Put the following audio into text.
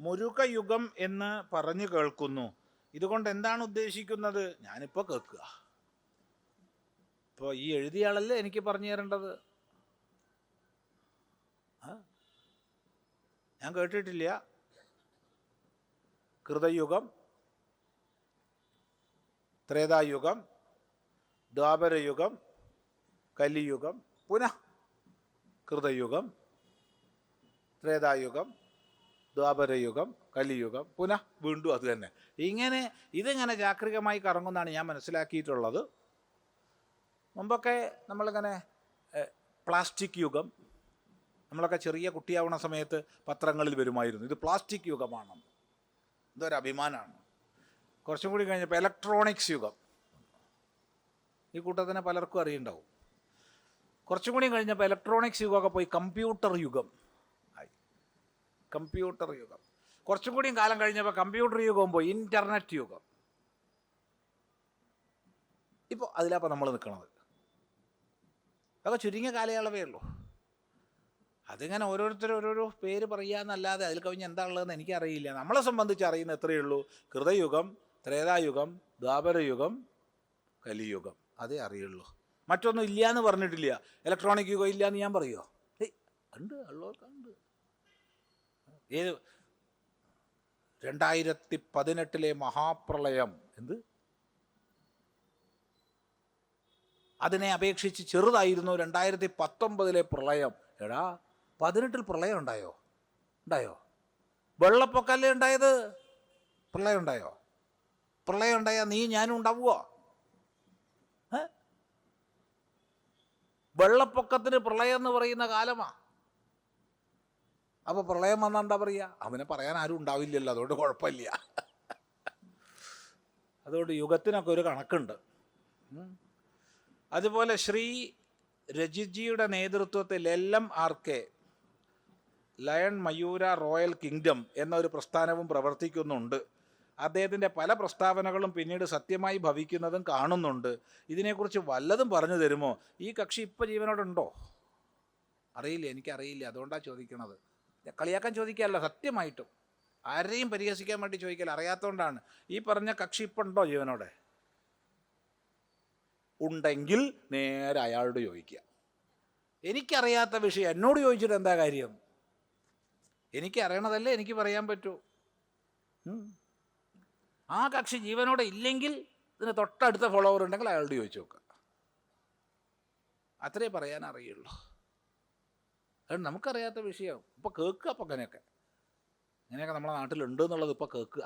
മുരുകയുഗം എന്ന് പറഞ്ഞു കേൾക്കുന്നു. ഇതുകൊണ്ട് എന്താണ് ഉദ്ദേശിക്കുന്നത്? ഞാനിപ്പോൾ കേൾക്കുക. ഇപ്പോൾ ഈ എഴുതിയാളല്ലേ എനിക്ക് പറഞ്ഞു തരേണ്ടത്? ഞാൻ കേട്ടിട്ടില്ല. കൃതയുഗം ത്രേതായുഗം ദ്വാപരയുഗം കലിയുഗം പുനഃ കൃതയുഗം ത്രേതായുഗം ദ്വാപരയുഗം കലിയുഗം പുനഃ വീണ്ടും അത് തന്നെ. ഇങ്ങനെ ഇതിങ്ങനെ ചാക്രികമായി കറങ്ങുന്നതാണ് ഞാൻ മനസ്സിലാക്കിയിട്ടുള്ളത്. മുമ്പൊക്കെ നമ്മളിങ്ങനെ പ്ലാസ്റ്റിക് യുഗം നമ്മളൊക്കെ ചെറിയ കുട്ടിയാവുന്ന സമയത്ത് പത്രങ്ങളിൽ വരുമായിരുന്നു. ഇത് പ്ലാസ്റ്റിക് യുഗമാണ്. ഇതൊരു അഭിമാനമാണ്. കുറച്ചും കൂടി കഴിഞ്ഞപ്പോൾ ഇലക്ട്രോണിക്സ് യുഗം. ഈ കൂട്ടത്തിനെ പലർക്കും അറിയുണ്ടാവും. കുറച്ചും കൂടി കഴിഞ്ഞപ്പോൾ ഇലക്ട്രോണിക്സ് യുഗമൊക്കെ പോയി കമ്പ്യൂട്ടർ യുഗം. കമ്പ്യൂട്ടർ യുഗം. കുറച്ചും കൂടിയും കാലം കഴിഞ്ഞപ്പോൾ കമ്പ്യൂട്ടർ യുഗം പോയി ഇന്റർനെറ്റ് യുഗം. ഇപ്പോൾ അതിലപ്പോൾ നമ്മൾ നിൽക്കണത് അതൊക്കെ ചുരുങ്ങിയ കാലയളവേ ഉള്ളൂ. അതിങ്ങനെ ഓരോരുത്തർ ഓരോരോ പേര് പറയാന്നല്ലാതെ അതിൽ കവിഞ്ഞ് എന്താ ഉള്ളതെന്ന് എനിക്കറിയില്ല. നമ്മളെ സംബന്ധിച്ച് അറിയുന്ന എത്രയേ ഉള്ളൂ. കൃതയുഗം ത്രേതായുഗം ദ്വാപരയുഗം കലിയുഗം. അതേ അറിയുള്ളൂ. മറ്റൊന്നും ഇല്ല എന്ന് പറഞ്ഞിട്ടില്ല. ഇലക്ട്രോണിക് യുഗം ഇല്ല എന്ന് ഞാൻ പറയുമോ ഏയ് ഉണ്ട് ഉള്ളവർക്കുണ്ട് ഏത്? രണ്ടായിരത്തി പതിനെട്ടിലെ മഹാപ്രളയം. എന്ത്? അതിനെ അപേക്ഷിച്ച് ചെറുതായിരുന്നു രണ്ടായിരത്തി പത്തൊമ്പതിലെ പ്രളയം. എടാ പതിനെട്ടിൽ പ്രളയം ഉണ്ടായോ? ഉണ്ടായോ? വെള്ളപ്പൊക്കല്ലേ ഉണ്ടായത്? പ്രളയം ഉണ്ടായോ? പ്രളയം ഉണ്ടായാൽ നീ ഞാനും ഉണ്ടാവുമോ? വെള്ളപ്പൊക്കത്തിന് പ്രളയം എന്ന് പറയുന്ന കാലമാ. അപ്പോൾ പ്രളയം വന്നാൽ എന്താ പറയുക അവനെ പറയാൻ ആരും ഉണ്ടാവില്ലല്ലോ അതുകൊണ്ട് കുഴപ്പമില്ല. അതുകൊണ്ട് യുഗത്തിനൊക്കെ ഒരു കണക്കുണ്ട്. അതുപോലെ ശ്രീ രജിജിയുടെ നേതൃത്വത്തിൽ എല്ലാം R K lion Mayura royal kingdom എന്നൊരു പ്രസ്ഥാനവും പ്രവർത്തിക്കുന്നുണ്ട്. അദ്ദേഹത്തിന്റെ പല പ്രസ്താവനകളും പിന്നീട് സത്യമായി ഭവിക്കുന്നതും കാണുന്നുണ്ട്. ഇതിനെക്കുറിച്ച് വല്ലതും പറഞ്ഞു തരുമോ? ഈ കക്ഷി ഇപ്പോൾ ജീവനോടുണ്ടോ? അറിയില്ല എനിക്കറിയില്ല. അതുകൊണ്ടാണ് ചോദിക്കണത്. കളിയാക്കാൻ ചോദിക്കുകയല്ല സത്യമായിട്ടും. ആരെയും പരിഹസിക്കാൻ വേണ്ടി ചോദിക്കല്ല അറിയാത്തതുകൊണ്ടാണ് ഈ പറഞ്ഞ കക്ഷി ഇപ്പം ഉണ്ടോ ജീവനോടെ? ഉണ്ടെങ്കിൽ നേരെ അയാളോട് ചോദിക്കുക. എനിക്കറിയാത്ത വിഷയം എന്നോട് ചോദിച്ചിട്ട് എന്താ കാര്യം? എനിക്ക് അറിയണതല്ലേ എനിക്ക് പറയാൻ പറ്റൂ. ആ കക്ഷി ജീവനോടെ ഇല്ലെങ്കിൽ ഇതിന് തൊട്ടടുത്ത ഫോളോവർ ഉണ്ടെങ്കിൽ അയാളോട് ചോദിച്ചു നോക്കുക അത്രേ പറയാൻ അറിയുള്ളൂ അതുകൊണ്ട് നമുക്കറിയാത്ത വിഷയം. ഇപ്പോൾ കേൾക്കുക അപ്പോൾ അങ്ങനെയൊക്കെ അങ്ങനെയൊക്കെ നമ്മുടെ നാട്ടിലുണ്ട് എന്നുള്ളത് ഇപ്പോൾ കേൾക്കുക